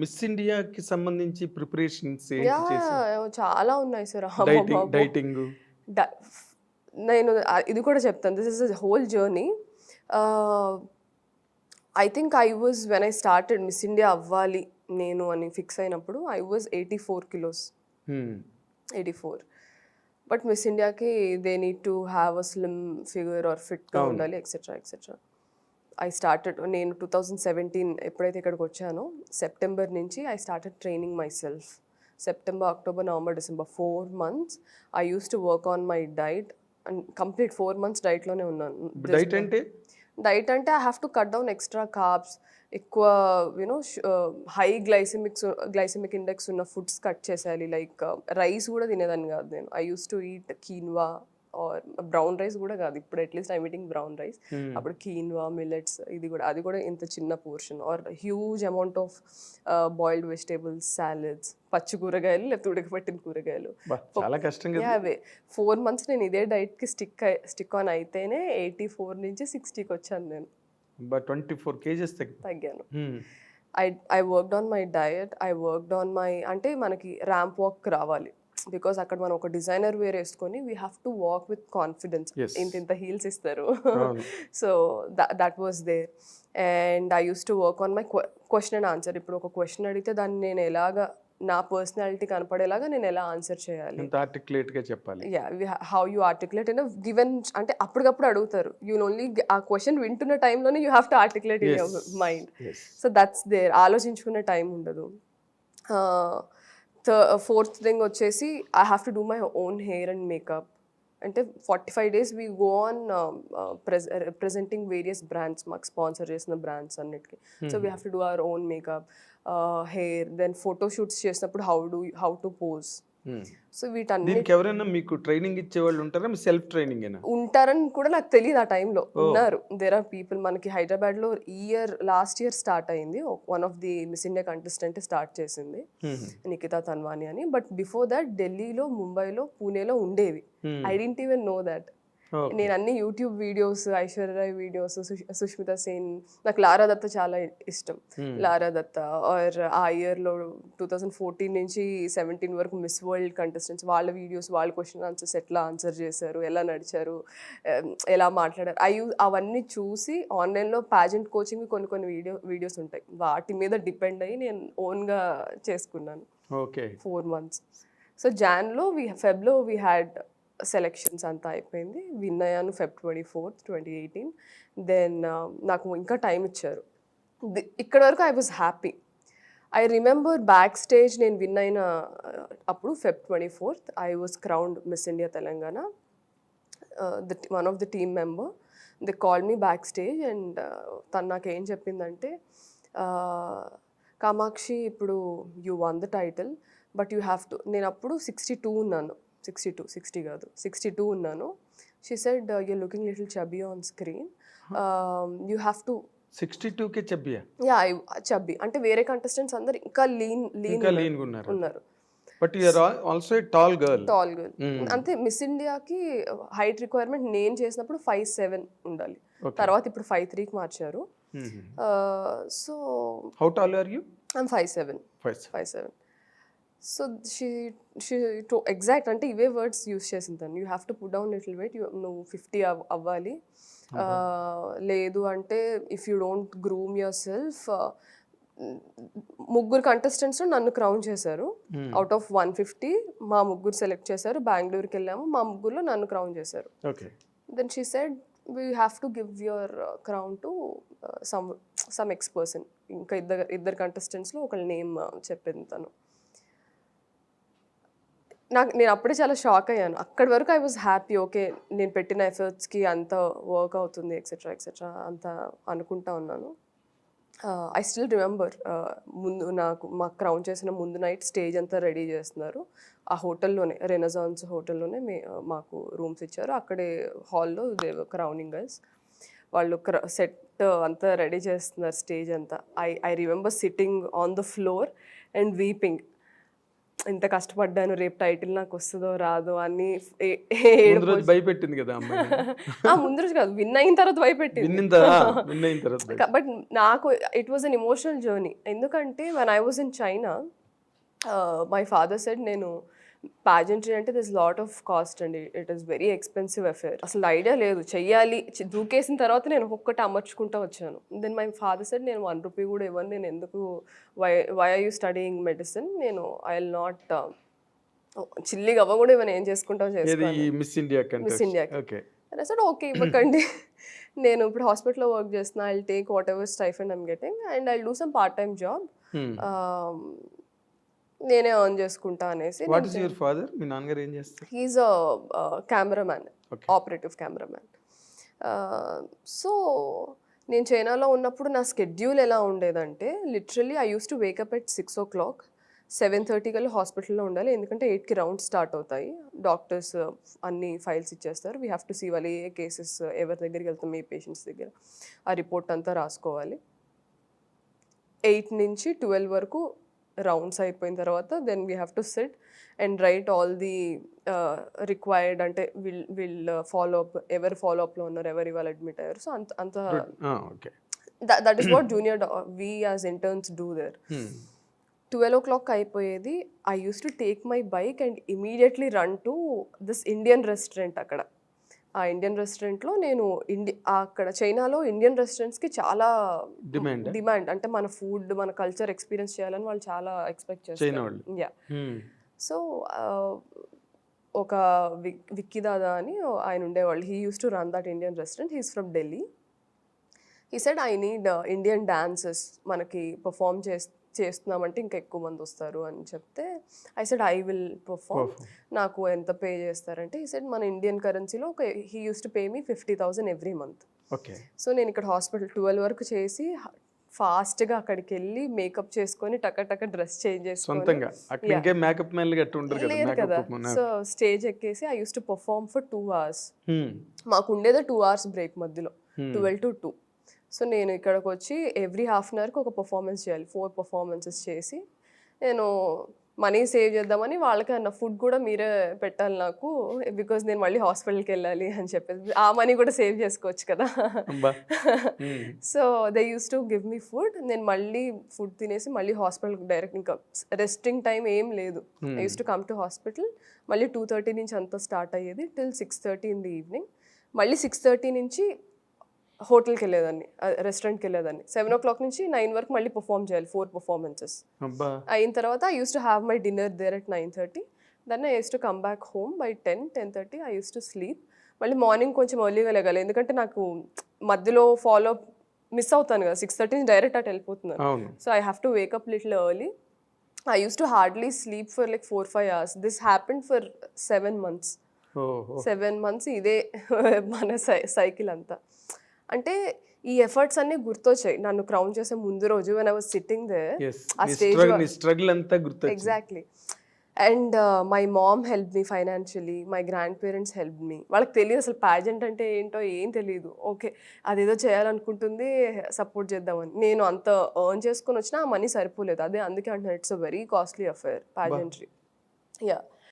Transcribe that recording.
Miss ఇండియాకి సంబంధించి preparations చాలా ఉన్నాయి సార్. డైటింగ్ నేను ఇది కూడా చెప్తాను. This is whole journey I think I was when I started Miss India అవ్వాలి నేను అని ఫిక్స్ అయినప్పుడు I was eighty four kilos eighty four but Miss ఇండియాకి they need to have a slim figure or ఫిట్గా. ఉండాలి etcetera etcetera I started నేను two thousand seventeen ఎప్పుడైతే ఇక్కడికి వచ్చానో సెప్టెంబర్ నుంచి I started training myself September October November December four months I use to work on my diet and complete four months డైట్లోనే ఉన్నాను. Diet అంటే? Diet అంటే I have to cut down extra carbs ఎక్కువ you know high glycemics glycemic index ఉన్న foods cut చేసేయాలి. Like rice కూడా తినేదాన్ని కాదు నేను. I use to eat quinoa or brown rice కూడా కాదు. ఇప్పుడు at least I meeting brown rice. అప్పుడు కీన్వా మిల్లెట్స్ ఇది కూడా అది కూడా ఇంత చిన్న portion or huge amount of boiled vegetables salads పచ్చి కూరగాయలు లేకపోతే ఉడకబెట్టిన కూరగాయలు. చాలా కష్టం అవే. ఫోర్ మంత్స్ నేను ఇదే డైట్కి స్టిక్ స్టిక్ ఆన్ అయితేనే ఎయిటీ ఫోర్ నుంచి సిక్స్టీకి వచ్చాను నేను. Twenty four kgs తగ్గాను. I I worked on my diet I worked on my అంటే మనకి ర్యాంప్ వాక్ రావాలి. బికాస్ అక్కడ మనం ఒక డిజైనర్ వేర్ వేసుకొని we have to walk with confidence. ఇంత ఇంత హీల్స్ ఇస్తారు. So that was there and I use to work on my question and answer ఇప్పుడు ఒక క్వశ్చన్ అడిగితే దాన్ని నేను ఎలాగా నా పర్సనాలిటీ కనపడేలాగా నేను ఎలా ఆన్సర్ చేయాలి? ఆర్టికులేట్గా చెప్పాలి? Yeah how you articulate in given అంటే అప్పటికప్పుడు అడుగుతారు. యూ ఓన్లీ ఆ క్వశ్చన్ వింటున్న టైంలోనే you have to articulate in. Mind. So that's there ఆలోచించుకునే time ఉండదు. ఫోర్త్ థింగ్ వచ్చేసి I have to do my own hair and makeup అంటే forty five days we go on representing various brands మాకు sponsor చేసిన brands అన్నిటికీ. So we have to do our own makeup hair then photo shoots చేసినప్పుడు how do how to pose. So వీటన్ని దీనికి ఎవరైనా మీకు training ఇచ్చే వాళ్ళు ఉంటారా? మీ సెల్ఫ్ ట్రైనింగ్ అయినా ఉంటారని కూడా నాకు తెలియదు ఆ టైంలో. ఉన్నారు. దేర్ ఆర్ పీపుల్ మనకి హైదరాబాద్లో ఇయర్ లాస్ట్ ఇయర్ స్టార్ట్ అయింది. One of the Miss India contestant start చేసింది. నిఖితా తన్వాని అని. బట్ బిఫోర్ దట్ ఢిల్లీలో ముంబైలో పూణేలో ఉండేవి. I didn't even know that నేను అన్ని YouTube videos Aishwarya videos Sushmita Sen నాకు లారా దత్త చాలా ఇష్టం. లారా దత్త ఆర్ ఆ ఇయర్లో టూ థౌజండ్ ఫోర్టీన్ నుంచి సెవెంటీన్ వరకు మిస్ వరల్డ్ కంటెస్టెంట్స్ వాళ్ళ వీడియోస్ వాళ్ళ క్వశ్చన్ ఆన్సర్స్ ఎట్లా ఆన్సర్ చేశారు ఎలా నడిచారు ఎలా మాట్లాడారు అవి అవన్నీ చూసి ఆన్లైన్లో ప్యాజెంట్ కోచింగ్ కొన్ని కొన్ని వీడియో వీడియోస్ ఉంటాయి. వాటి మీద డిపెండ్ అయ్యి నేను ఓన్గా చేసుకున్నాను. ఓకే. ఫోర్ మంత్స్ సో జాన్లో వి ఫెబ్లో వీ హ్యాడ్ సెలెక్షన్స్ అంతా అయిపోయింది. విన్ అయ్యాను Feb twenty fourth twenty eighteen then నాకు ఇంకా టైం ఇచ్చారు. ఇక్కడ వరకు I was happy I remember backstage నేను విన్ అయిన అప్పుడు Feb twenty fourth I was crowned Miss India Telangana the one of the team member the call me backstage and తను నాకు ఏం చెప్పిందంటే కామాక్షి ఇప్పుడు you won the title but you have to నేను అప్పుడు సిక్స్టీ టూ ఉన్నాను. సిక్స్టీ టూ సిక్స్టీ కాదు sixty two ఉన్నాను she said you looking little chubby on screen you have to sixty two కే చెప్పియా యా చబ్బీ అంటే వేరే కంటెస్టెంట్స్ అందరు ఇంకా లీన్ లీన్ లీన్ ఉన్నారు. ఉన్నారు. But you're also tall girl tall girl అంతే మిస్ ఇండియాకి హైట్ రిక్వైర్మెంట్ నేను చేసినప్పుడు ఫైవ్ సెవెన్ ఉండాలి. తర్వాత ఇప్పుడు ఫైవ్ త్రీకి మార్చారు. So how tall are you I'm five seven five seven so she she to exact అంటే ఇవే వర్డ్స్ యూస్ చేసింది తను. You have to put down little weight నువ్వు ఫిఫ్టీ అవ్వాలి. Uh, లేదు అంటే if you don't groom yourself ముగ్గురు contestants నన్ను క్రౌన్ చేశారు. అవుట్ ఆఫ్ వన్ ఫిఫ్టీ మా ముగ్గురు సెలెక్ట్ చేశారు. బెంగళూరుకి వెళ్ళాము మా ముగ్గురులో నన్ను క్రౌన్ చేశారు. Then she said we have to give your crown to some some ex person ఇంకా ఇద్దరు ఇద్దరు కంటెస్టెంట్స్లో ఒకళ్ళ నేమ్ చెప్పింది తను. నాకు నేను అప్పుడే చాలా షాక్ అయ్యాను. అక్కడి వరకు ఐ వాజ్ హ్యాపీ ఓకే నేను పెట్టిన ఎఫర్ట్స్కి అంత వర్క్ అవుతుంది ఎక్సెట్రా ఎక్సెట్రా అంత అనుకుంటా ఉన్నాను. ఐ స్టిల్ రిమెంబర్ ముందు నాకు మాకు క్రౌన్ చేసిన ముందు నైట్ స్టేజ్ అంతా రెడీ చేస్తున్నారు. ఆ హోటల్లోనే రెనజాన్స్ హోటల్లోనే మే మాకు రూమ్స్ ఇచ్చారు. అక్కడే హాల్లో దే క్రౌనింగ్ గైస్ వాళ్ళు సెట్ అంతా రెడీ చేస్తున్నారు స్టేజ్ అంతా. I I remember sitting on the floor and weeping ఇంత కష్టపడ్డాను రేపు టైటిల్ నాకు వస్తుందో రాదో అని భయపెట్టింది కదా ముందు రోజు కాదు విన్ అయిన తర్వాత భయపెట్టింది. బట్ నాకు it was an emotional journey ఎందుకంటే one I was in China my father said నేను పాజెంట్రీ అంటే దిస్ లాట్ ఆఫ్ కాస్ట్ అండి. It is very expensive affair అసలు ఐడియా లేదు. చెయ్యాలి. దూకేసిన తర్వాత నేను ఒక్కొక్కటి అమర్చుకుంటూ వచ్చాను. దెన్ మై ఫాదర్ సెడ్ నేను వన్ రూపీ కూడా ఇవ్వను. నేను ఎందుకు why why are you studying medicine నేను ఐ విల్ నాట్ చిల్లిగా అవ్వ కూడా ఇవన్నీ ఏం చేసుకుంటావు ఏది? చేసుకో ఈ మిస్ ఇండియా India. ఓకే ఇవ్వకండి. నేను ఇప్పుడు హాస్పిటల్లో వర్క్ చేస్తున్నా. I take whatever stipend I'm getting and I do some part time job నేనే ఎర్న్ చేసుకుంటా అనేసి వాట్ ఇస్ యువర్ ఫాదర్ మీ నాన్నగారు ఏం చేస్తారు? He's a cameraman. Operative cameraman so నేను చైనాలో ఉన్నప్పుడు నా స్కెడ్యూల్ ఎలా ఉండేదంటే literally I use to wake up at six o'clock seven thirty కల్లా హాస్పిటల్లో ఉండాలి ఎందుకంటే ఎయిట్కి రౌండ్ స్టార్ట్ అవుతాయి. డాక్టర్స్ అన్ని ఫైల్స్ ఇచ్చేస్తారు. వీ హ్యావ్ టు సీ వాళ్ళు ఏ కేసెస్ ఎవరి దగ్గరికి వెళ్తాం ఏ పేషెంట్స్ దగ్గర. ఆ రిపోర్ట్ అంతా రాసుకోవాలి. ఎయిట్ నుంచి ట్వెల్వ్ వరకు రౌండ్స్ అయిపోయిన తర్వాత then we have to sit and write all the required అంటే విల్ విల్ ఫాలో అప్ ఎవరు ఫాలో అప్లో ఉన్నారు ఎవరు ఇవాళ అడ్మిట్ అయ్యారు. సో అంత అంత that is what junior we as interns do there. Twelve o'clock అయిపోయేది. I use to take my bike and immediately run to this Indian restaurant అక్కడ. ఆ ఇండియన్ రెస్టారెంట్లో నేను ఇండి అక్కడ చైనాలో ఇండియన్ రెస్టారెంట్స్కి చాలా ఆ? డిమాండ్ అంటే మన ఫుడ్ మన కల్చర్ ఎక్స్పీరియన్స్ చేయాలని వాళ్ళు చాలా ఎక్స్పెక్ట్ చేస్తారు. Yeah Hmm. సో ఒక విక్ విక్కీ దాదా అని ఆయన ఉండేవాళ్ళు. He use to run that Indian restaurant he's from Delhi he said I need Indian dances మనకి పర్ఫామ్ చేస్ చేస్తున్నామంటే ఇంకా ఎక్కువ మంది వస్తారు అని చెప్తే I said I will perform నాకు ఎంత పే చేస్తారంటే ఈ సెడ్ మన ఇండియన్ కరెన్సీలో ఒక he use to pay me fifty thousand every month okay so నేను ఇక్కడ హాస్పిటల్ ట్వెల్వ్ వరకు చేసి ఫాస్ట్గా అక్కడికి వెళ్ళి మేకప్ చేసుకొని టక టక డ్రెస్ చేంజ్ ఉండరు కదా సో స్టేజ్ ఎక్కేసి I use to perform for two hours. మాకు ఉండేదే టూ అవర్స్ బ్రేక్ మధ్యలో. ట్వెల్వ్ టు టూ సో నేను ఇక్కడికి వచ్చి ఎవ్రీ హాఫ్ అన్ అవర్కి ఒక పర్ఫార్మెన్స్ చేయాలి. ఫోర్ పర్ఫార్మెన్సెస్ చేసి నేను మనీ సేవ్ చేద్దామని వాళ్ళకి అన్న ఫుడ్ కూడా మీరే పెట్టాలి నాకు బికాజ్ నేను మళ్ళీ హాస్పిటల్కి వెళ్ళాలి అని చెప్పేసి. ఆ మనీ కూడా సేవ్ చేసుకోవచ్చు కదా. So they use to give me food. నేను మళ్ళీ ఫుడ్ తినేసి మళ్ళీ హాస్పిటల్కి డైరెక్ట్ ఇంకా రెస్టింగ్ టైం ఏం లేదు. I use to come to hospital. మళ్ళీ టూ థర్టీ నుంచి అంతా స్టార్ట్ అయ్యేది. Till six thirty in the evening. మళ్ళీ సిక్స్ థర్టీ నుంచి హోటల్కి వెళ్ళేదాన్ని రెస్టారెంట్కి వెళ్ళేదాన్ని సెవెన్ ఓ క్లాక్ నుంచి నైన్ వరకు మళ్ళీ పర్ఫామ్ చేయాలి ఫోర్ పర్ఫార్మెన్సెస్. అయిన తర్వాత I use to have my dinner there at nine thirty. Then I use to come back home by ten ten thirty I use to sleep. మళ్ళీ morning కొంచెం ఎర్లీగా లేగాలి ఎందుకంటే నాకు మధ్యలో ఫాలో మిస్ అవుతాను కదా సిక్స్ థర్టీ నుంచి డైరెక్ట్ అటు వెళ్ళిపోతున్నాను. So I have to wake up little early. I use to hardly sleep for like four five hours. This happen for seven months. Seven months ఇదే మన సై సైకిల్ అంతా. అంటే ఈ ఎఫర్ట్స్ అన్ని గుర్తొచ్చాయి. నన్ను క్రౌన్ చేసే ముందు రోజు when I was sitting they ఆ stage స్ట్రగుల్ అంతా గుర్తొచ్చింది. Exactly and my mom help me financially my grandparents help me వాళ్ళకి తెలియదు అసలు ప్యాజెంట్ అంటే ఏంటో ఏం తెలియదు ఓకే అదేదో చేయాలనుకుంటుంది సపోర్ట్ చేద్దామని. నేను అంత ఎర్న్ చేసుకొని వచ్చినా ఆ మనీ సరిపోలేదు. అదే అందుకే అంటున్నాను it's a very costly affair pageantry yeah